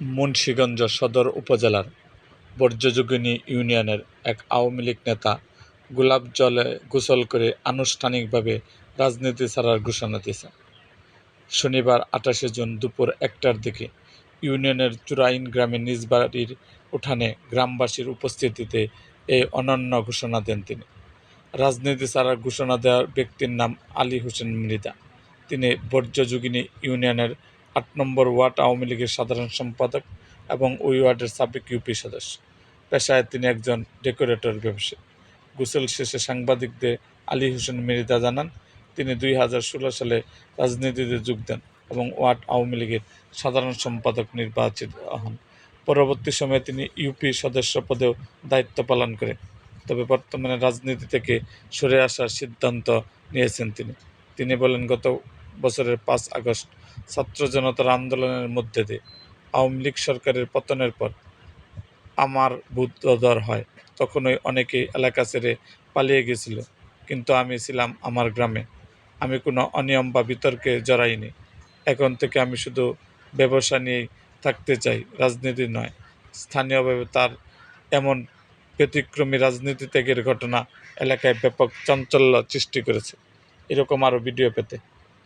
মুন্সিগঞ্জ সদর উপজেলার বর্জ্যযোগিনী ইউনিয়নের এক আওয়ামী লীগ নেতা গোলাপ জলে গোসল করে আনুষ্ঠানিকভাবে রাজনীতি ছাড়ার ঘোষণা দিয়েছেন শনিবার আঠাশে জুন দুপুর একটার দিকে ইউনিয়নের চুরাইন গ্রামে নিজ বাড়ির উঠানে গ্রামবাসীর উপস্থিতিতে এই অনন্য ঘোষণা দেন তিনি। রাজনীতি ছাড়ার ঘোষণা দেওয়ার ব্যক্তির নাম আলী হোসেন মৃদা তিনি বর্জ্যযোগিনী ইউনিয়নের আট নম্বর ওয়ার্ড আওয়ামী লীগের সাধারণ সম্পাদক এবং ওই ওয়ার্ডের সাবেক ইউপি সদস্য। পেশায় তিনি একজন ডেকোরেটর ব্যবসায়ী। গুসল শেষে সাংবাদিকদের আলী হোসেন মৃধা জানান, তিনি দুই হাজার ষোলো সালে রাজনীতিতে যোগ দেন এবং ওয়ার্ড আওয়ামী লীগের সাধারণ সম্পাদক নির্বাচিত হন। পরবর্তী সময়ে তিনি ইউপি সদস্য পদেও দায়িত্ব পালন করেন। তবে বর্তমানে রাজনীতি থেকে সরে আসার সিদ্ধান্ত নিয়েছেন তিনি। তিনি বলেন, গত বছরের পাঁচ আগস্ট ছাত্র জনতার আন্দোলনের মধ্যে দিয়ে আওয়ামী লীগ সরকারের পতনের পর আমার বুদ্ধদর হয়। তখনই অনেকেই এলাকা ছেড়ে পালিয়ে গেছিল, কিন্তু আমি ছিলাম আমার গ্রামে। আমি কোনো অনিয়ম বা বিতর্কে জড়াইনি। এখন থেকে আমি শুধু ব্যবসা নিয়েই থাকতে চাই, রাজনীতি নয়। স্থানীয়ভাবে তার এমন ব্যতিক্রমী রাজনীতি ত্যাগের ঘটনা এলাকায় ব্যাপক চাঞ্চল্য সৃষ্টি করেছে। এরকম আরও ভিডিও পেতে